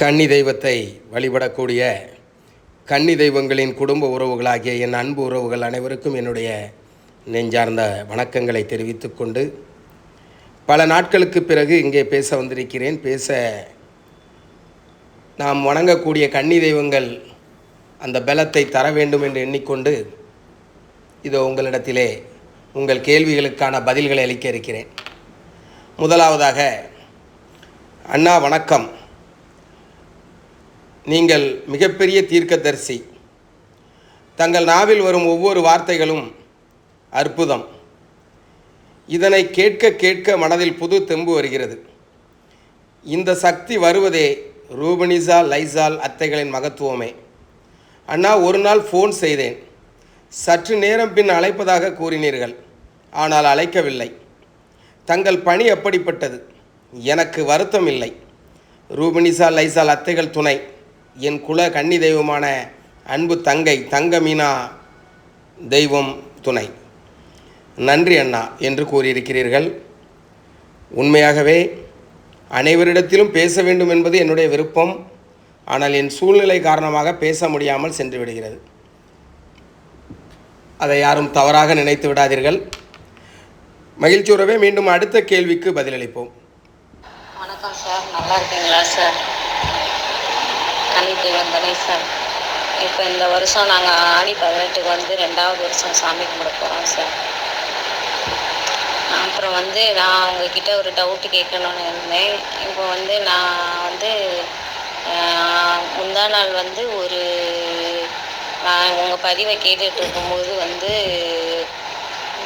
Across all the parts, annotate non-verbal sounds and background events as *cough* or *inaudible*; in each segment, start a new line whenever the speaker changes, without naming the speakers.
கன்னி தெய்வத்தை வழிபடக்கூடிய கன்னி தெய்வங்களின் குடும்ப உறவுகளாகிய என் அன்பு உறவுகள் அனைவருக்கும் என்னுடைய நெஞ்சார்ந்த வணக்கங்களை தெரிவித்து கொண்டு பல நாட்களுக்கு பிறகு இங்கே பேச வந்திருக்கிறேன். பேச நாம் வணங்கக்கூடிய கன்னி தெய்வங்கள் அந்த பலத்தை தர வேண்டும் என்று எண்ணிக்கொண்டு இதோ உங்களிடத்திலே உங்கள் கேள்விகளுக்கான பதில்களை அளிக்க இருக்கிறேன். முதலாவதாக அண்ணா வணக்கம். நீங்கள் மிகப்பெரிய தீர்க்கதரிசி. தங்கள் நாவில் வரும் ஒவ்வொரு வார்த்தைகளும் அற்புதம். இதனை கேட்க கேட்க மனதில் புது தெம்பு வருகிறது. இந்த சக்தி வருவதே ரூபனிசா லைசால் அத்தைகளின் மகத்துவமே. அண்ணா ஒரு நாள் ஃபோன் செய்தேன். சற்று நேரம் பின் அழைப்பதாக கூறினீர்கள். ஆனால் அழைக்கவில்லை. தங்கள் பணி அப்படிப்பட்டது. எனக்கு வருத்தம் இல்லை. ரூபனிசா லைசால் அத்தைகள் துணை. என் குல கன்னி தெய்வமான அன்பு தங்கை தங்க மீனா தெய்வம் துணை. நன்றி அண்ணா என்று கூறியிருக்கிறீர்கள். உண்மையாகவே அனைவரிடத்திலும் பேச வேண்டும் என்பது என்னுடைய விருப்பம். ஆனால் என் சூழ்நிலை காரணமாக பேச முடியாமல் சென்று விடுகிறது. அதை யாரும் தவறாக நினைத்து விடாதீர்கள். மகிழ்ச்சியுறவே மீண்டும் அடுத்த கேள்விக்கு பதிலளிப்போம்.
வணக்கம் சார். நல்லா இருக்கீங்களா சார்? சார் இப்போ இந்த வருஷம் நாங்கள் ஆடி பதினெட்டுக்கு வந்து ரெண்டாவது வருஷம் சாமி கும்பிட போகிறோம் சார். அப்புறம் வந்து நான் உங்ககிட்ட ஒரு டவுட்டு கேட்கணும்னு இருந்தேன். இப்போ வந்து நான் வந்து முந்தா நாள் வந்து ஒரு நான் உங்கள் பதிவை கேட்டுட்டு இருக்கும்போது வந்து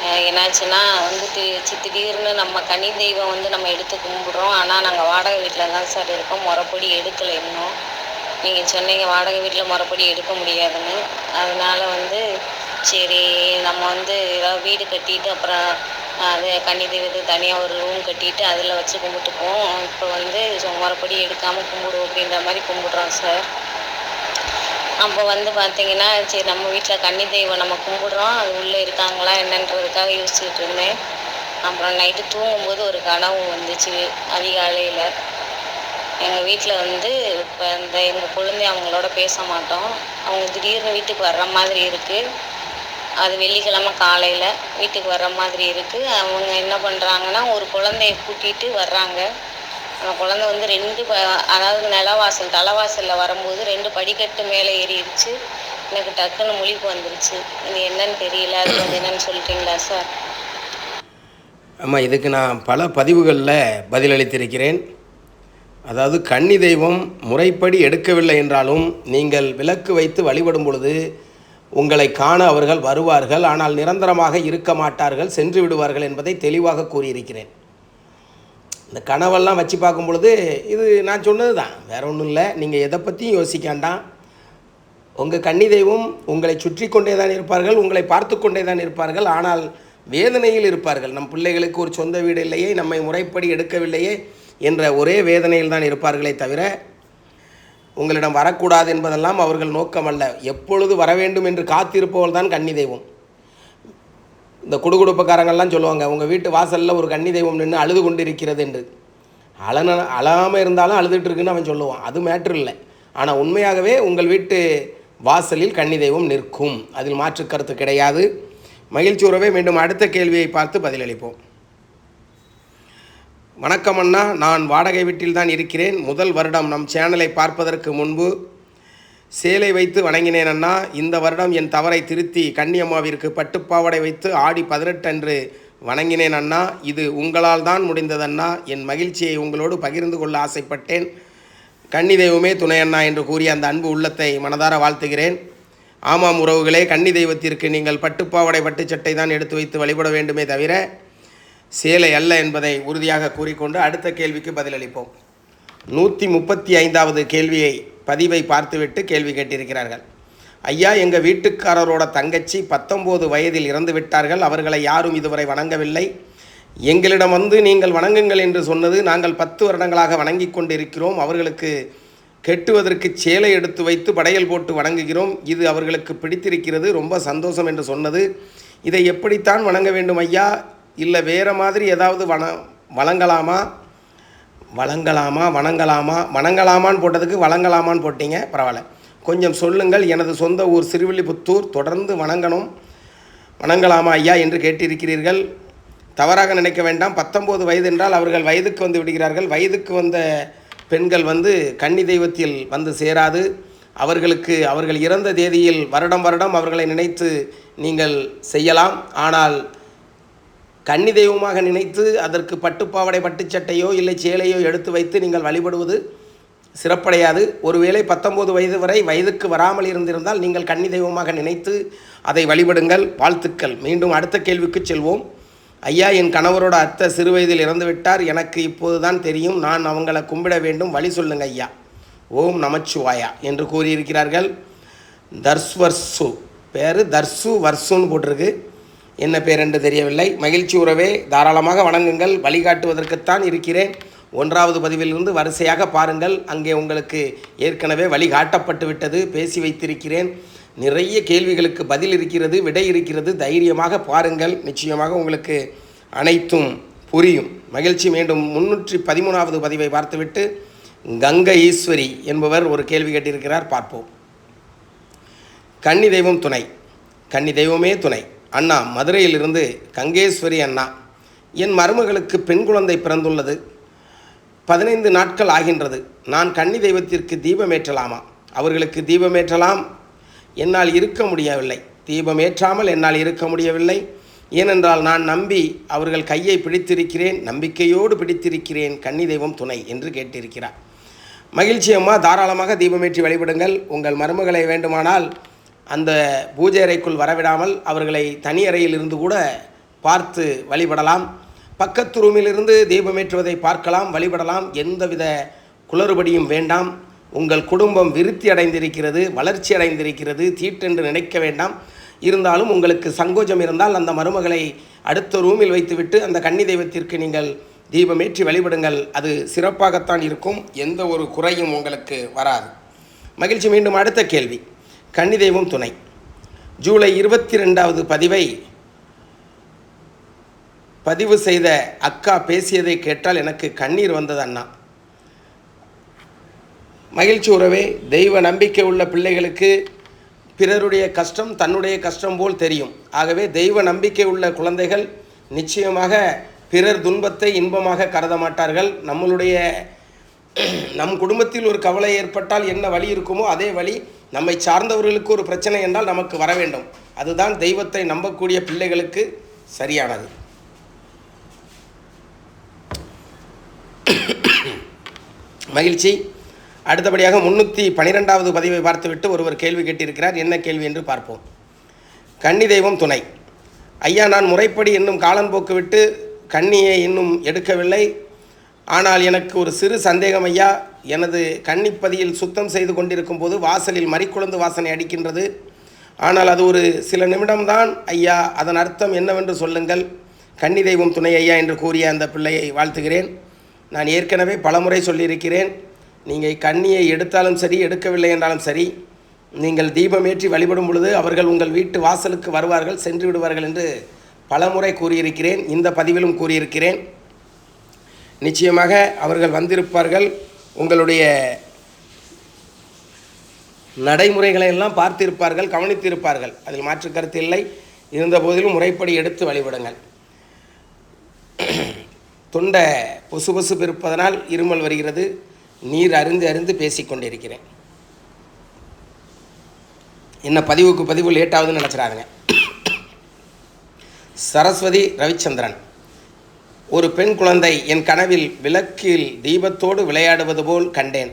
என்னாச்சுன்னா வந்து தி- சி- திடீர்னு நம்ம கனி தெய்வம் வந்து நம்ம எடுத்து கும்பிடுறோம். ஆனால் நாங்கள் வாடகை வீட்டில் தான் சார் இருக்கோம். முறைப்படி எடுக்கலை இன்னும். நீங்கள் சொன்னீங்க வாடகை வீட்டில் முறைப்படி எடுக்க முடியாதுன்னு. அதனால வந்து சரி நம்ம வந்து ஏதாவது வீடு கட்டிட்டு அப்புறம் அது கன்னி தெய்வத்துக்கு தனியாக ஒரு ரூம் கட்டிட்டு அதில் வச்சு கும்பிட்டுப்போம். இப்போ வந்து சு- முறைப்படி எடுக்காமல் கும்பிடுவோம் அப்படின்ற மாதிரி கும்பிடுறோம் சார் அப்போ வந்து பார்த்தீங்கன்னா சரி நம்ம வீட்டில் கன்னி தெய்வம் நம்ம கும்பிடுறோம். அது உள்ளே இருக்காங்களா என்னன்றதுக்காக யோசிச்சுட்டு இருந்தேன். அப்புறம் நைட்டு தூங்கும்போது ஒரு கனவு வந்துச்சு அதிகாலையில். எங்கள் வீட்டில் வந்து இப்போ இந்த எங்கள் குழந்தை அவங்களோட பேச மாட்டோம். அவங்க திடீர்னு வீட்டுக்கு வர்ற மாதிரி இருக்குது அது வெள்ளிக்கிழமை காலையில் வீட்டுக்கு வர்ற மாதிரி இருக்குது அவங்க என்ன பண்ணுறாங்கன்னா ஒரு குழந்தைய கூட்டிகிட்டு வர்றாங்க. அந்த குழந்தை வந்து ரெண்டு ப அதாவது நிலவாசல் தலைவாசலில் வரும்போது ரெண்டு படிக்கட்டு மேலே ஏறிடுச்சு. எனக்கு டக்குன்னு முழிப்பு வந்துருச்சு. இது என்னன்னு தெரியல. அது வந்து என்னன்னு சொல்லிட்டீங்களா சார்?
ஆமாம் இதுக்கு நான் பல பதிவுகளில் பதிலளித்திருக்கிறேன். அதாவது கன்னி தெய்வம் முறைப்படி எடுக்கவில்லை என்றாலும் நீங்கள் விளக்கு வைத்து வழிபடும் பொழுது உங்களை காண அவர்கள் வருவார்கள். ஆனால் நிரந்தரமாக இருக்க மாட்டார்கள் சென்று விடுவார்கள் என்பதை தெளிவாக கூறியிருக்கிறேன். இந்த கனவெல்லாம் வச்சு பார்க்கும் பொழுது இது நான் சொன்னது தான். வேற ஒன்றும் இல்லை. நீங்கள் எதை பற்றியும் யோசிக்க வேண்டாம். உங்கள் கன்னி தெய்வம் உங்களை சுற்றி கொண்டே தான் இருப்பார்கள் உங்களை பார்த்து கொண்டே தான் இருப்பார்கள். ஆனால் வேதனையில் இருப்பார்கள். நம் பிள்ளைகளுக்கு ஒரு சொந்த வீடு இல்லையே நம்மை முறைப்படி எடுக்கவில்லையே என்ற ஒரே வேதனையில் தான் இருப்பார்களே தவிர உங்களிடம் வரக்கூடாது என்பதெல்லாம் அவர்கள் நோக்கமல்ல எப்பொழுது வர வேண்டும் என்று காத்திருப்பவள் தான் கன்னி தெய்வம். இந்த குடுகுடுப்பக்காரங்கள்லாம் சொல்லுவாங்க உங்கள் வீட்டு வாசலில் ஒரு கன்னி தெய்வம் நின்று அழுது கொண்டு இருக்கிறது என்று. அழன அழாமல் இருந்தாலும் அழுதுட்டுருக்குன்னு அவன் சொல்லுவான். அது மேட்ரு இல்லை. ஆனால் உண்மையாகவே உங்கள் வீட்டு வாசலில் கன்னி தெய்வம் நிற்கும். அதில் மாற்று கருத்து கிடையாது. மகிழ்ச்சி உறவே மீண்டும் அடுத்த கேள்வியை பார்த்து பதிலளிப்போம். வணக்கம் அண்ணா. நான் வாடகை வீட்டில் தான் இருக்கிறேன். முதல் வருடம் நம் சேனலை பார்ப்பதற்கு முன்பு சேலை வைத்து வணங்கினேன் அண்ணா. இந்த வருடம் என் தவறை திருத்தி கன்னியம்மாவிற்கு பட்டுப்பாவடை வைத்து ஆடி பதினெட்டு அன்று வணங்கினேன் அண்ணா. இது உங்களால் தான் முடிந்ததண்ணா என் மகிழ்ச்சியை உங்களோடு பகிர்ந்து கொள்ள ஆசைப்பட்டேன். கன்னி தெய்வமே துணை அண்ணா என்று கூறிய அந்த அன்பு உள்ளத்தை மனதார வாழ்த்துகிறேன். ஆமாம் உறவுகளே கன்னி தெய்வத்திற்கு நீங்கள் பட்டுப்பாவடை பட்டுச்சட்டை தான் எடுத்து வைத்து வழிபட வேண்டுமே தவிர சேலை அல்ல என்பதை உறுதியாக கூறிக்கொண்டு அடுத்த கேள்விக்கு பதிலளிப்போம். நூற்றி முப்பத்தி ஐந்தாவது கேள்வியை பதிவை பார்த்துவிட்டு கேள்வி கேட்டிருக்கிறார்கள். ஐயா எங்கள் வீட்டுக்காரரோட தங்கச்சி பத்தொம்போது வயதில் இறந்து விட்டார்கள். அவர்களை யாரும் இதுவரை வணங்கவில்லை. எங்களிடம் வந்து நீங்கள் வணங்குங்கள் என்று சொன்னது நாங்கள் பத்து வருடங்களாக வணங்கி கொண்டிருக்கிறோம். அவர்களுக்கு கெட்டுவதற்கு சேலை எடுத்து வைத்து படையல் போட்டு வணங்குகிறோம். இது அவர்களுக்கு பிடித்திருக்கிறது. ரொம்ப சந்தோஷம் என்று சொன்னது. இதை எப்படித்தான் வணங்க வேண்டும் ஐயா? இல்லை வேறு மாதிரி ஏதாவது வன வழங்கலாமா? வழங்கலாமா? வணங்கலாமா? வணங்கலாமான்னு போட்டதுக்கு வழங்கலாமான்னு போட்டீங்க? பரவாயில்ல. கொஞ்சம் சொல்லுங்கள். எனது சொந்த ஊர் சிறுவில்லிபுத்தூர். தொடர்ந்து வணங்கணும். வணங்கலாமா ஐயா என்று கேட்டிருக்கிறீர்கள். தவறாக நினைக்க வேண்டாம். பத்தொம்போது வயது என்றால் அவர்கள் வயதுக்கு வந்து விடுகிறார்கள். வயதுக்கு வந்த பெண்கள் வந்து கன்னி தெய்வத்தில் வந்து சேராது. அவர்களுக்கு அவர்கள் இறந்த தேதியில் வருடம் வருடம் அவர்களை நினைத்து நீங்கள் செய்யலாம். ஆனால் கன்னி தெய்வமாக நினைத்து அதற்கு பட்டுப்பாவடை பட்டுச்சட்டையோ இல்லை சேலையோ எடுத்து வைத்து நீங்கள் வழிபடுவது சிறப்படையாது. ஒருவேளை பத்தொம்போது வயது வரை வயதுக்கு வராமல் இருந்திருந்தால் நீங்கள் கன்னி தெய்வமாக நினைத்து அதை வழிபடுங்கள். வாழ்த்துக்கள். மீண்டும் அடுத்த கேள்விக்கு செல்வோம். ஐயா என் கணவரோட அத்தை சிறுவயதில் இறந்து விட்டார். எனக்கு இப்போதுதான் தெரியும். நான் அவங்களை கும்பிட வேண்டும். வழி சொல்லுங்க ஐயா. ஓம் நமச்சிவாயா என்று கூறியிருக்கிறார்கள். தர்ஸ்வர்சு. பேர் தர்சு வர்சுன்னு போட்டிருக்கு. என்ன பேர் என்று தெரியவில்லை. மகிழ்ச்சி உறவே தாராளமாக வணங்குங்கள். வழிகாட்டுவதற்குத்தான் இருக்கிறேன். ஒன்றாவது பதிவிலிருந்து வரிசையாக பாருங்கள். அங்கே உங்களுக்கு ஏற்கனவே வழிகாட்டப்பட்டு விட்டது. பேசி வைத்திருக்கிறேன். நிறைய கேள்விகளுக்கு பதில் இருக்கிறது விடை இருக்கிறது. தைரியமாக பாருங்கள். நிச்சயமாக உங்களுக்கு அனைத்தும் புரியும். மகிழ்ச்சி மீண்டும் முன்னூற்றி பதிமூணாவது பதிவை பார்த்துவிட்டு கங்கை ஈஸ்வரி என்பவர் ஒரு கேள்வி கேட்டிருக்கிறார். பார்ப்போம். கன்னி தெய்வம் துணை. கன்னி தெய்வமே துணை. அண்ணா மதுரையிலிருந்து கங்கேஸ்வரி அண்ணா. என் மருமகளுக்கு பெண் குழந்தை பிறந்துள்ளது. பதினைந்து நாட்கள் ஆகின்றது. நான் கன்னி தெய்வத்திற்கு தீபமேற்றலாமா? அவர்களுக்கு தீபமேற்றலாம்? என்னால் இருக்க முடியவில்லை. தீபமேற்றாமல் என்னால் இருக்க முடியவில்லை. ஏனென்றால் நான் நம்பி அவர்கள் கையை பிடித்திருக்கிறேன் நம்பிக்கையோடு பிடித்திருக்கிறேன் கன்னி தெய்வம் துணை என்று கேட்டிருக்கிறார். மகிழ்ச்சி அம்மா தாராளமாக தீபமேற்றி வழிபடுங்கள். உங்கள் மருமகளை வேண்டுமானால் அந்த பூஜை அறைக்குள் வரவிடாமல் அவர்களை தனி அறையில் இருந்து கூட பார்த்து வழிபடலாம். பக்கத்து ரூமிலிருந்து தீபமேற்றுவதை பார்க்கலாம் வழிபடலாம். எந்தவித குளறுபடியும் வேண்டாம். உங்கள் குடும்பம் விருத்தி அடைந்திருக்கிறது வளர்ச்சி அடைந்திருக்கிறது தீட்டென்று நினைக்க வேண்டாம். இருந்தாலும் உங்களுக்கு சங்கோஜம் இருந்தால் அந்த மருமகளை அடுத்த ரூமில் வைத்துவிட்டு அந்த கன்னி தெய்வத்திற்கு நீங்கள் தீபமேற்றி வழிபடுங்கள். அது சிறப்பாகத்தான் இருக்கும். எந்த ஒரு குறையும் உங்களுக்கு வராது. மகிழ்ச்சி. மீண்டும் அடுத்த கேள்வி. கன்னி தெய்வம் துணை. ஜூலை இருபத்தி ரெண்டாவது பதிவை பதிவு செய்த அக்கா பேசியதை கேட்டால் எனக்கு கண்ணீர் வந்தது அண்ணா. மகிழ்ச்சி உறவே தெய்வ நம்பிக்கை உள்ள பிள்ளைகளுக்கு பிறருடைய கஷ்டம் தன்னுடைய கஷ்டம் போல் தெரியும். ஆகவே தெய்வ நம்பிக்கை உள்ள குழந்தைகள் நிச்சயமாக பிறர் துன்பத்தை இன்பமாக கருத மாட்டார்கள் நம்மளுடைய *clears throat* நம் குடும்பத்தில் ஒரு கவலை ஏற்பட்டால் என்ன வழி இருக்குமோ அதே வழி நம்மை சார்ந்தவர்களுக்கு ஒரு பிரச்சனை என்றால் நமக்கு வர வேண்டும். அதுதான் தெய்வத்தை நம்பக்கூடிய பிள்ளைகளுக்கு சரியானது. *clears throat* மகிழ்ச்சி. அடுத்தபடியாக முன்னூற்றி பனிரெண்டாவது பதிவை பார்த்துவிட்டு ஒருவர் கேள்வி கேட்டிருக்கிறார். என்ன கேள்வி என்று பார்ப்போம். கன்னி தெய்வம் துணை. ஐயா நான் முறைப்படி இன்னும் காலம் போக்குவிட்டு கன்னியை இன்னும் எடுக்கவில்லை. ஆனால் எனக்கு ஒரு சிறு சந்தேகம் ஐயா. எனது கன்னிப்பதியில் சுத்தம் செய்து கொண்டிருக்கும் போது வாசலில் மறிக்குழந்து வாசனை அடிக்கின்றது. ஆனால் அது ஒரு சில நிமிடம்தான் ஐயா. அதன் அர்த்தம் என்னவென்று சொல்லுங்கள். கன்னி தெய்வம் துணை ஐயா என்று கூறிய அந்த பிள்ளையை வாழ்த்துகிறேன். நான் ஏற்கனவே பலமுறை சொல்லியிருக்கிறேன். நீங்கள் கன்னியை எடுத்தாலும் சரி எடுக்கவில்லை என்றாலும் சரி நீங்கள் தீபமேற்றி வழிபடும் பொழுது அவர்கள் உங்கள் வீட்டு வாசலுக்கு வருவார்கள் சென்று விடுவார்கள் என்று பலமுறை கூறியிருக்கிறேன். இந்த பதிவிலும் கூறியிருக்கிறேன். நிச்சயமாக அவர்கள் வந்திருப்பார்கள். உங்களுடைய நடைமுறைகளை எல்லாம் பார்த்திருப்பார்கள் கவனித்திருப்பார்கள். அதில் மாற்று கருத்து இல்லை. இருந்த போதிலும் முறைப்படி எடுத்து வழிபடுங்கள். தொண்டை பொசு பொசுப்பு இருப்பதனால் இருமல் வருகிறது. நீர் அருந்து அருந்து பேசிக்கொண்டிருக்கிறேன் என்ன பதிவுக்கு பதிவு லேட்டாகுதுன்னு நினச்சிடாதுங்க. சரஸ்வதி ரவிச்சந்திரன். ஒரு பெண் குழந்தை என் கனவில் விளக்கில் தீபத்தோடு விளையாடுவது போல் கண்டேன்.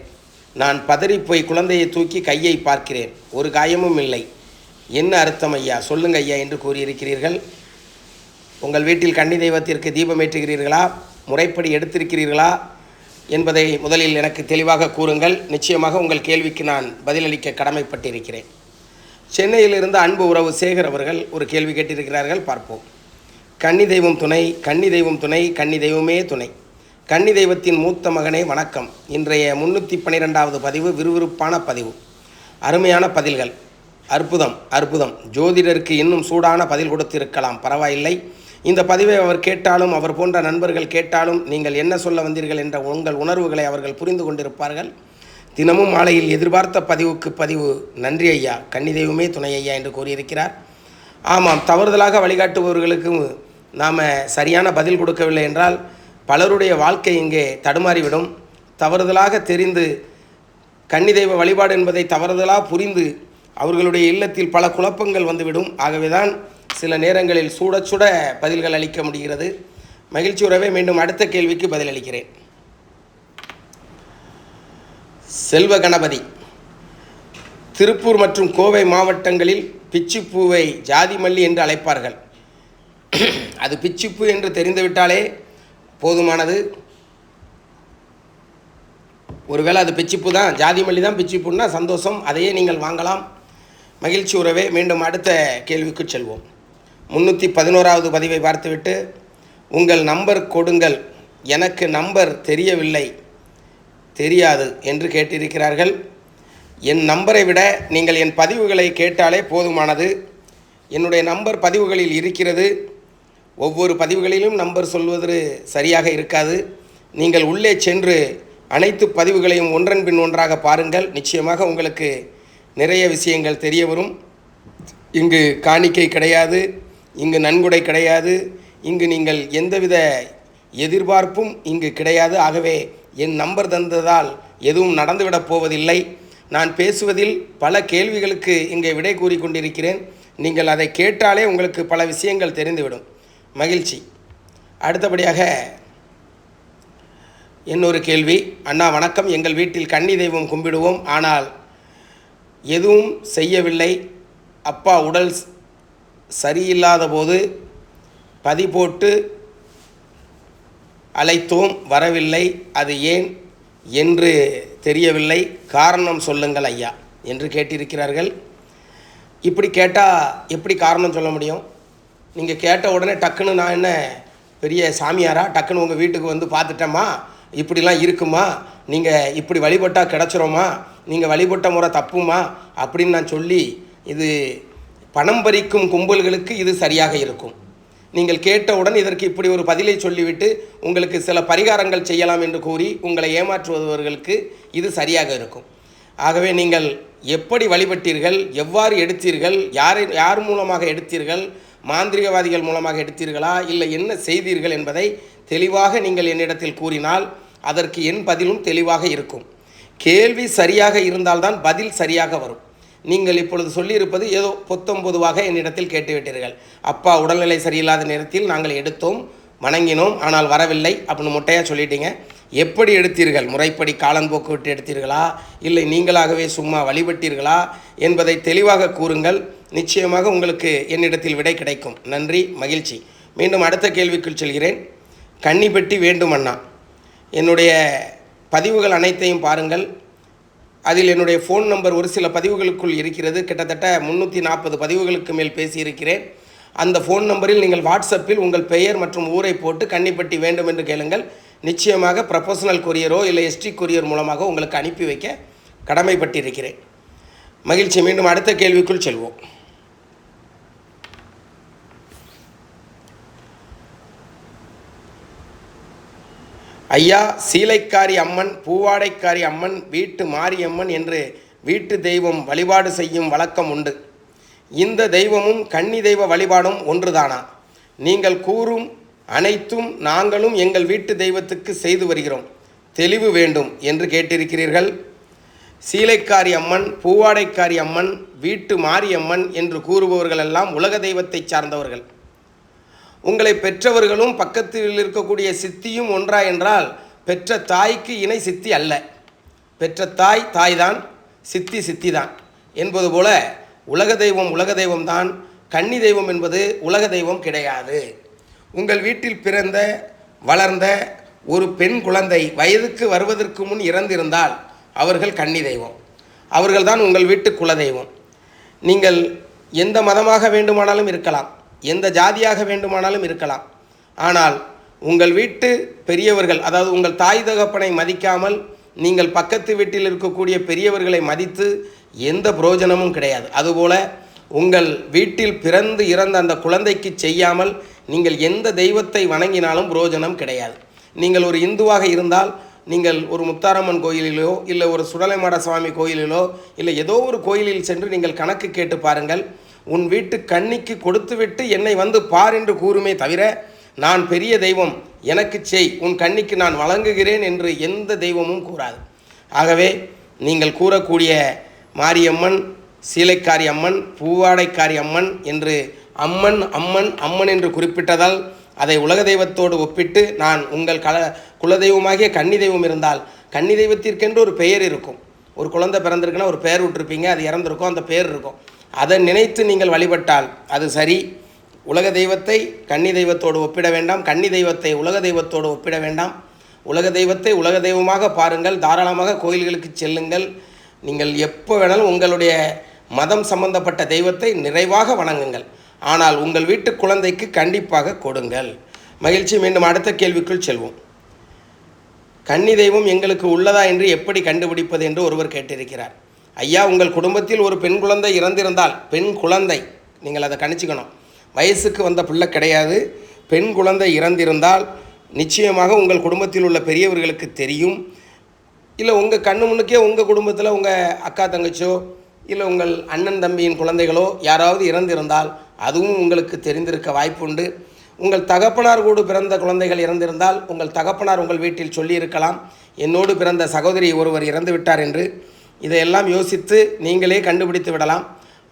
நான் பதறிப்போய் குழந்தையை தூக்கி கையை பார்க்கிறேன். ஒரு காயமும் இல்லை. என்ன அர்த்தம் ஐயா? சொல்லுங்க ஐயா என்று கூறியிருக்கிறீர்கள். உங்கள் வீட்டில் கன்னி தெய்வத்திற்கு தீபம் ஏற்றுகிறீர்களா? முறைப்படி எடுத்திருக்கிறீர்களா? என்பதை முதலில் எனக்கு தெளிவாக கூறுங்கள். நிச்சயமாக உங்கள் கேள்விக்கு நான் பதிலளிக்க கடமைப்பட்டிருக்கிறேன். சென்னையிலிருந்து அன்பு உறவு சேகர் அவர்கள் ஒரு கேள்வி கேட்டிருக்கிறார்கள். பார்ப்போம். கன்னி தெய்வம் துணை கன்னி தெய்வம் துணை கன்னி தெய்வமே துணை. கன்னி தெய்வத்தின் மூத்த மகனே வணக்கம். இன்றைய முன்னூற்றி பன்னிரெண்டாவது பதிவு விறுவிறுப்பான பதிவு. அருமையான பதில்கள். அற்புதம் அற்புதம். ஜோதிடருக்கு இன்னும் சூடான பதில் கொடுத்திருக்கலாம். பரவாயில்லை. இந்த பதிவை அவர் கேட்டாலும் அவர் போன்ற நண்பர்கள் கேட்டாலும் நீங்கள் என்ன சொல்ல வந்தீர்கள் என்ற உங்கள் உணர்வுகளை அவர்கள் புரிந்து கொண்டிருப்பார்கள். தினமும் மாலையில் எதிர்பார்த்த பதிவுக்கு பதிவு நன்றி ஐயா கன்னி தெய்வமே துணை ஐயா என்று கூறியிருக்கிறார். ஆமாம் தவறுதலாக வழிகாட்டுபவர்களுக்கு நாம் சரியான பதில் கொடுக்கவில்லை என்றால் பலருடைய வாழ்க்கை இங்கே தடுமாறிவிடும். தவறுதலாக தெரிந்து கன்னி தெய்வ வழிபாடு என்பதை தவறுதலாக புரிந்து அவர்களுடைய இல்லத்தில் பல குழப்பங்கள் வந்துவிடும். ஆகவேதான் சில நேரங்களில் சூட சுட பதில்கள் அளிக்க முடிகிறது. மகிழ்ச்சி உறவே மீண்டும் அடுத்த கேள்விக்கு பதிலளிக்கிறேன். செல்வ கணபதி திருப்பூர் மற்றும் கோவை மாவட்டங்களில் பிச்சிப்பூவை ஜாதி மல்லி என்று அழைப்பார்கள். *coughs* அது பிச்சிப்பு என்று தெரிந்துவிட்டாலே போதுமானது. ஒருவேளை அது பிச்சிப்பு தான் ஜாதி மல்லி தான் பிச்சிப்புன்னா சந்தோஷம். அதையே நீங்கள் வாங்கலாம். மகிழ்ச்சி உறவே. மீண்டும் அடுத்த கேள்விக்கு செல்வோம். முந்நூற்றி பதினோராவது பதிவை பார்த்துவிட்டு உங்கள் நம்பர் கொடுங்கள். எனக்கு நம்பர் தெரியவில்லை. தெரியாது என்று கேட்டிருக்கிறார்கள். என் நம்பரை விட நீங்கள் என் பதிவுகளை கேட்டாலே போதுமானது. என்னுடைய நம்பர் பதிவுகளில் இருக்கிறது. ஒவ்வொரு பதிவுகளிலும் நம்பர் சொல்வது சரியாக இருக்காது. நீங்கள் உள்ளே சென்று அனைத்து பதிவுகளையும் ஒன்றன் பின் ஒன்றாக பாருங்கள். நிச்சயமாக உங்களுக்கு நிறைய விஷயங்கள் தெரிய வரும். இங்கு காணிக்கை கிடையாது இங்கு நன்கொடை கிடையாது இங்கு நீங்கள் எந்தவித எதிர்பார்ப்பும் இங்கு கிடையாது. ஆகவே என் நம்பர் தந்ததால் எதுவும் நடந்துவிடப் போவதில்லை. நான் பேசுவதில் பல கேள்விகளுக்கு இங்கே விடை கூறி கொண்டிருக்கிறேன். நீங்கள் அதை கேட்டாலே உங்களுக்கு பல விஷயங்கள் தெரிந்துவிடும். மகிழ்ச்சி. அடுத்தபடியாக இன்னொரு கேள்வி. அண்ணா வணக்கம். எங்கள் வீட்டில் கன்னி தெய்வம் கும்பிடுவோம். ஆனால் எதுவும் செய்யவில்லை. அப்பா உடல் சரியில்லாத போது பதி போட்டு அழைத்தோம். வரவில்லை. அது ஏன் என்று தெரியவில்லை. காரணம் சொல்லுங்கள் ஐயா என்று கேட்டிருக்கிறார்கள். இப்படி கேட்டால் எப்படி காரணம் சொல்ல முடியும்? நீங்கள் கேட்ட உடனே டக்குன்னு நான் என்ன பெரிய சாமியாரா டக்குன்னு உங்கள் வீட்டுக்கு வந்து பார்த்துட்டேம்மா இப்படிலாம் இருக்குமா? நீங்கள் இப்படி வழிபட்டால் கிடச்சிரோமா? நீங்கள் வழிபட்ட முறை தப்புமா? அப்படின்னு நான் சொல்லி இது பணம் பறிக்கும் கும்பல்களுக்கு இது சரியாக இருக்கும். நீங்கள் கேட்டவுடன் இதற்கு இப்படி ஒரு பதிலை சொல்லிவிட்டு உங்களுக்கு சில பரிகாரங்கள் செய்யலாம் என்று கூறி உங்களை ஏமாற்றுபவர்களுக்கு இது சரியாக இருக்கும். ஆகவே நீங்கள் எப்படி வழிபட்டீர்கள் எவ்வாறு எடுத்தீர்கள் யாரை யார் மூலமாக எடுத்தீர்கள் மாந்திரிகவாதிகள் மூலமாக எடுத்தீர்களா? இல்லை என்ன செய்தீர்கள் என்பதை தெளிவாக நீங்கள் என்னிடத்தில் கூறினால் அதற்கு என் பதிலும் தெளிவாக இருக்கும். கேள்வி சரியாக இருந்தால்தான் பதில் சரியாக வரும். நீங்கள் இப்பொழுது சொல்லியிருப்பது ஏதோ பொத்தம் பொதுவாக என்னிடத்தில் கேட்டுவிட்டீர்கள். அப்பா உடல்நிலை சரியில்லாத நேரத்தில் நாங்கள் எடுத்தோம் வணங்கினோம் ஆனால் வரவில்லை அப்படின்னு முட்டையாக சொல்லிட்டீங்க. எப்படி எடுத்தீர்கள்? முறைப்படி காலம்போக்கு விட்டு எடுத்தீர்களா? இல்லை நீங்களாகவே சும்மா வழிபட்டீர்களா? என்பதை தெளிவாக கூறுங்கள். நிச்சயமாக உங்களுக்கு என்னிடத்தில் விடை கிடைக்கும். நன்றி மகிழ்ச்சி. மீண்டும் அடுத்த கேள்விக்குள் செல்கிறேன். கன்னி பெட்டி வேண்டும் அண்ணா என்னுடைய பதிவுகள் அனைத்தையும் பாருங்கள். அதில் என்னுடைய ஃபோன் நம்பர் ஒரு சில பதிவுகளுக்குள் இருக்கிறது. கிட்டத்தட்ட முந்நூற்றி நாற்பது பதிவுகளுக்கு மேல் பேசியிருக்கிறேன். அந்த ஃபோன் நம்பரில் நீங்கள் வாட்ஸ்அப்பில் உங்கள் பெயர் மற்றும் ஊரை போட்டு கன்னிப்பட்டி வேண்டும் என்று கேளுங்கள். நிச்சயமாக ப்ரொஃபஷனல் கொரியரோ இல்லை எஸ்டி கொரியர் மூலமாக உங்களுக்கு அனுப்பி வைக்க கடமைப்பட்டிருக்கிறேன். மகிழ்ச்சி. மீண்டும் அடுத்த கேள்விக்குள் செல்வோம். ஐயா சீலைக்காரி அம்மன் பூவாடைக்காரி அம்மன் வீட்டு மாரியம்மன் என்று வீட்டு தெய்வம் வழிபாடு செய்யும் வழக்கம் உண்டு. இந்த தெய்வமும் கன்னி தெய்வ வழிபாடும் ஒன்றுதானா? நீங்கள் கூறும் அனைத்தும் நாங்களும் எங்கள் வீட்டு தெய்வத்துக்கு செய்து வருகிறோம். தெளிவு வேண்டும் என்று கேட்டிருக்கிறீர்கள். சீலைக்காரி அம்மன் பூவாடைக்காரி அம்மன் வீட்டு மாரியம்மன் என்று கூறுபவர்களெல்லாம் உலக தெய்வத்தைச் சார்ந்தவர்கள். உங்களை பெற்றவர்களும் பக்கத்தில் இருக்கக்கூடிய சித்தியும் ஒன்றா என்றால் பெற்ற தாய்க்கு இணை சித்தி அல்ல. பெற்ற தாய் தாய் தான் சித்தி சித்தி தான் என்பது போல உலக தெய்வம் உலக தெய்வம் தான் கன்னி தெய்வம் என்பது உலக தெய்வம் கிடையாது. உங்கள் வீட்டில் பிறந்த வளர்ந்த ஒரு பெண் குழந்தை வயதுக்கு வருவதற்கு முன் இறந்திருந்தால் அவர்கள் கன்னி தெய்வம். அவர்கள்தான் உங்கள் வீட்டு குல தெய்வம் நீங்கள் எந்த மதமாக வேண்டுமானாலும் இருக்கலாம். எந்த ஜாதியாக வேண்டுமானாலும் இருக்கலாம். ஆனால் உங்கள் வீட்டு பெரியவர்கள் அதாவது உங்கள் தாய் தகப்பனை மதிக்காமல் நீங்கள் பக்கத்து வீட்டில் இருக்கக்கூடிய பெரியவர்களை மதித்து எந்த புரோஜனமும் கிடையாது. அதுபோல உங்கள் வீட்டில் பிறந்து இறந்த அந்த குழந்தைக்கு செய்யாமல் நீங்கள் எந்த தெய்வத்தை வணங்கினாலும் புரோஜனம் கிடையாது. நீங்கள் ஒரு இந்துவாக இருந்தால் நீங்கள் ஒரு முத்தாரம்மன் கோயிலிலோ இல்லை ஒரு சுடலைமாட சுவாமி கோயிலிலோ இல்லை ஏதோ ஒரு கோயிலில் சென்று நீங்கள் கணக்கு கேட்டு பாருங்கள். உன் வீட்டு கண்ணிக்கு கொடுத்துவிட்டு என்னை வந்து பார் என்று கூறுமே தவிர நான் பெரிய தெய்வம் எனக்கு செய் உன் கண்ணிக்கு நான் வழங்குகிறேன் என்று எந்த தெய்வமும் கூறாது. ஆகவே நீங்கள் கூறக்கூடிய மாரியம்மன் சீலைக்காரி அம்மன் பூவாடைக்காரி அம்மன் என்று அம்மன் அம்மன் அம்மன் என்று குறிப்பிட்டதால் அதை உலக தெய்வத்தோடு ஒப்பிட்டு நான் உங்கள் கல குலதெய்வமாகிய கன்னி தெய்வம் இருந்தால் கன்னி தெய்வத்திற்கென்று ஒரு பெயர் இருக்கும். ஒரு குழந்தை பிறந்திருக்குன்னா ஒரு பெயர் விட்டுருப்பீங்க அது இறந்துருக்கும் அந்த பெயர் இருக்கும். அதை நினைத்து நீங்கள் வழிபட்டால் அது சரி. உலக தெய்வத்தை கன்னி தெய்வத்தோடு ஒப்பிட வேண்டாம். கன்னி தெய்வத்தை உலக தெய்வத்தோடு ஒப்பிட வேண்டாம். உலக தெய்வத்தை உலக தெய்வமாக பாருங்கள். தாராளமாக கோயில்களுக்கு செல்லுங்கள். நீங்கள் எப்போ வேணாலும் உங்களுடைய மதம் சம்பந்தப்பட்ட தெய்வத்தை நிறைவாக வணங்குங்கள். ஆனால் உங்கள் வீட்டு குழந்தைக்கு கண்டிப்பாக கொடுங்கள். மகிழ்ச்சி. மீண்டும் அடுத்த கேள்விக்குள் செல்வோம். கன்னி தெய்வம் எங்களுக்கு உள்ளதா என்று எப்படி கண்டுபிடிப்பது என்று ஒருவர் கேட்டிருக்கிறார். ஐயா உங்கள் குடும்பத்தில் ஒரு பெண் குழந்தை இறந்திருந்தால் பெண் குழந்தை நீங்கள் அதை கணிச்சுக்கணும். வயசுக்கு வந்த பிள்ளை கிடையாது பெண் குழந்தை இறந்திருந்தால் நிச்சயமாக உங்கள் குடும்பத்தில் உள்ள பெரியவர்களுக்கு தெரியும். இல்லை உங்கள் கண்ணு முன்னுக்கே உங்கள் குடும்பத்தில் உங்கள் அக்கா தங்கச்சியோ இல்லை உங்கள் அண்ணன் தம்பியின் குழந்தைகளோ யாராவது இறந்திருந்தால் அதுவும் உங்களுக்கு தெரிந்திருக்க வாய்ப்புண்டு உங்கள் தகப்பனார் கூட பிறந்த குழந்தைகள் இறந்திருந்தால் உங்கள் தகப்பனார் உங்கள் வீட்டில் சொல்லியிருக்கலாம். என்னோடு பிறந்த சகோதரி ஒருவர் இறந்து விட்டார் என்று. இதையெல்லாம் யோசித்து நீங்களே கண்டுபிடித்து விடலாம்.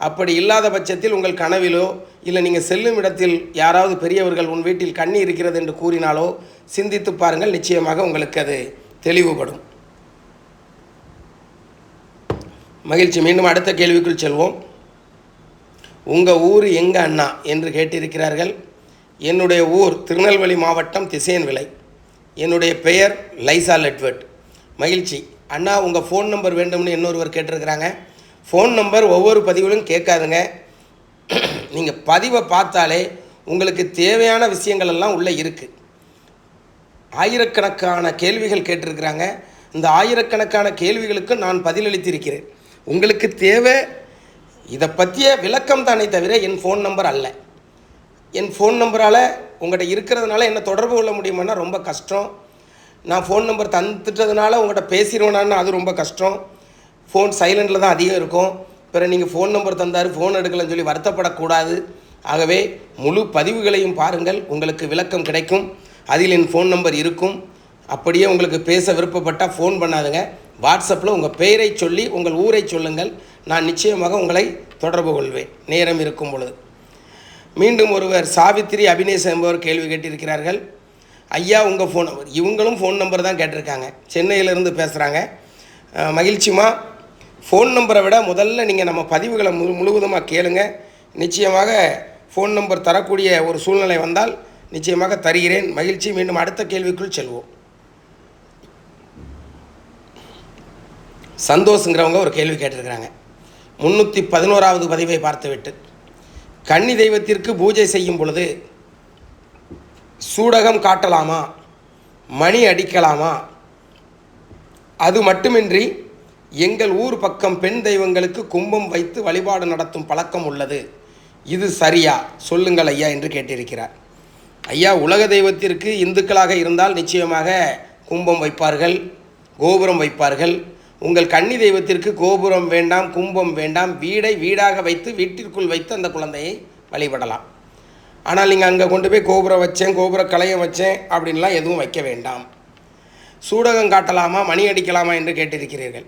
அப்படி இல்லாத பட்சத்தில் உங்கள் கனவிலோ இல்லை நீங்கள் செல்லும் இடத்தில் யாராவது பெரியவர்கள் உன் வீட்டில் கண்ணி இருக்கிறது என்று கூறினாலோ சிந்தித்து பாருங்கள் நிச்சயமாக உங்களுக்கு அது தெளிவுபடும். மகிழ்ச்சி. மீண்டும் அடுத்த கேள்விக்குள் செல்வோம். உங்கள் ஊர் எங்கே அண்ணா என்று கேட்டிருக்கிறார்கள். என்னுடைய ஊர் திருநெல்வேலி மாவட்டம் திசையன் விலை என்னுடைய பெயர் லைசா லெட்வர்ட். மகிழ்ச்சி. அண்ணா உங்கள் ஃபோன் நம்பர் வேண்டும்னு இன்னொருவர் கேட்டிருக்கிறாங்க. ஃபோன் நம்பர் ஒவ்வொரு பதிவிலும் கேட்காதுங்க. நீங்கள் பதிவை பார்த்தாலே உங்களுக்கு தேவையான விஷயங்கள் எல்லாம் உள்ளே இருக்குது ஆயிரக்கணக்கான கேள்விகள் கேட்டிருக்கிறாங்க. இந்த ஆயிரக்கணக்கான கேள்விகளுக்கு நான் பதிலளித்திருக்கிறேன். உங்களுக்கு தேவை இதை பற்றிய விளக்கம் தானே தவிர என் ஃபோன் நம்பர் அல்ல. என் ஃபோன் நம்பரால் உங்கள்கிட்ட இருக்கிறதுனால என்ன தொடர்பு கொள்ள முடியுமானா ரொம்ப கஷ்டம். நான் ஃபோன் நம்பர் தந்துட்டதுனால உங்கள்கிட்ட பேசிடுவேனான்னு அது ரொம்ப கஷ்டம். ஃபோன் சைலண்டில் தான் அதிகம் இருக்கும். பிறகு நீங்கள் ஃபோன் நம்பர் தந்தார் ஃபோன் எடுக்கலன்னு சொல்லி வருத்தப்படக்கூடாது. ஆகவே முழு பதிவுகளையும் பாருங்கள். உங்களுக்கு விளக்கம் கிடைக்கும். அதில் என் ஃபோன் நம்பர் இருக்கும். அப்படியே உங்களுக்கு பேச விருப்பப்பட்டால் ஃபோன் பண்ணாதுங்க. வாட்ஸ்அப்பில் உங்கள் பெயரை சொல்லி உங்கள் ஊரை சொல்லுங்கள். நான் நிச்சயமாக உங்களை தொடர்பு கொள்வேன். நேரம் இருக்கும் பொழுது. மீண்டும் ஒருவர் சாவித்திரி அபினேஷ் என்பவர் கேள்வி கேட்டிருக்கிறார்கள். ஐயா உங்கள் ஃபோன் நம்பர் இவங்களும் ஃபோன் நம்பர் தான் கேட்டிருக்காங்க. சென்னையிலேருந்து பேசுகிறாங்க மகிழ்ச்சிமா ஃபோன் நம்பரை விட முதல்ல நீங்கள் நம்ம பதிவுகளை முழு முழுவதுமாக கேளுங்க. நிச்சயமாக ஃபோன் நம்பர் தரக்கூடிய ஒரு சூழ்நிலை வந்தால் நிச்சயமாக தருகிறேன். மகிழ்ச்சி. மீண்டும் அடுத்த கேள்விக்குள் செல்வோம். சந்தோஷங்கிறவங்க ஒரு கேள்வி கேட்டிருக்கிறாங்க. முந்நூற்றி பதினோராவது பதிவை பார்த்துவிட்டு கன்னி தெய்வத்திற்கு பூஜை செய்யும் பொழுது சூடகம் காட்டலாமா? மணி அடிக்கலாமா? அது மட்டுமின்றி எங்கள் ஊர் பக்கம் பெண் தெய்வங்களுக்கு கும்பம் வைத்து வழிபாடு நடத்தும் பழக்கம் உள்ளது. இது சரியா? சொல்லுங்கள் ஐயா என்று கேட்டிருக்கிறார். ஐயா உலக தெய்வத்திற்கு இந்துக்களாக இருந்தால் நிச்சயமாக கும்பம் வைப்பார்கள் கோபுரம் வைப்பார்கள். உங்கள் கன்னி தெய்வத்திற்கு கோபுரம் வேண்டாம் கும்பம் வேண்டாம். வீடை வீடாக வைத்து வீட்டிற்குள் வைத்து அந்த குழந்தையை வழிபடலாம். ஆனால் நீங்கள் அங்கே கொண்டு போய் கோபுரம் வச்சேன் கோபுர கலையம் வச்சேன் அப்படின்லாம் எதுவும் வைக்க வேண்டாம். சூடகம் காட்டலாமா மணி அடிக்கலாமா என்று கேட்டிருக்கிறீர்கள்.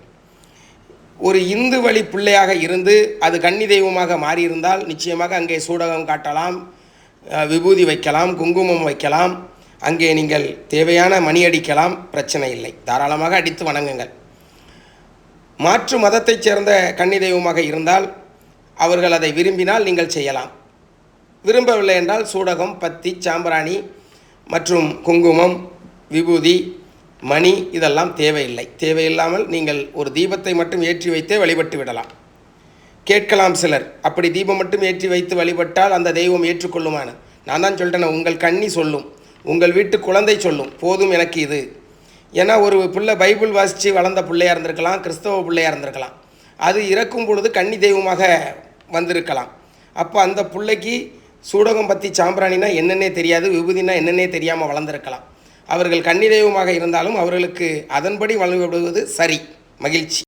ஒரு இந்து வழி பிள்ளையாக இருந்து அது கன்னி தெய்வமாக மாறியிருந்தால் நிச்சயமாக அங்கே சூடகம் காட்டலாம் விபூதி வைக்கலாம் குங்குமம் வைக்கலாம் அங்கே நீங்கள் தேவையான மணி அடிக்கலாம் பிரச்சனை இல்லை. தாராளமாக அடித்து வணங்குங்கள். மாற்று மதத்தைச் சேர்ந்த கன்னி தெய்வமாக இருந்தால் அவர்கள் அதை விரும்பினால் நீங்கள் செய்யலாம். விரும்பவில்லை என்றால் சூடகம் பத்தி சாம்பிராணி மற்றும் குங்குமம் விபூதி மணி இதெல்லாம் தேவையில்லை. தேவையில்லாமல் நீங்கள் ஒரு தீபத்தை மட்டும் ஏற்றி வைத்தே வழிபட்டு விடலாம். கேட்கலாம் சிலர். அப்படி தீபம் மட்டும் ஏற்றி வைத்து வழிபட்டால் அந்த தெய்வம் ஏற்றுக்கொள்ளுமான்னு. நான் தான் சொல்லிட்டேனே உங்கள் கண்ணி சொல்லும். உங்கள் வீட்டு குழந்தை சொல்லும். போதும் எனக்கு இது. ஏன்னா ஒரு பிள்ளை பைபிள் வாசித்து வளர்ந்த பிள்ளையாக இருந்திருக்கலாம் கிறிஸ்தவ பிள்ளையாக இருந்திருக்கலாம். அது இறக்கும் பொழுது கன்னி தெய்வமாக வந்திருக்கலாம். அப்போ அந்த பிள்ளைக்கு சூடகம் பற்றி சாம்பிராணினா என்னென்னே தெரியாது விபூதினா என்னென்னே தெரியாமல் வளர்ந்துருக்கலாம். அவர்கள் கன்னி தெய்வமாக இருந்தாலும் அவர்களுக்கு அதன்படி வழங்கப்படுவது சரி மகிழ்ச்சி.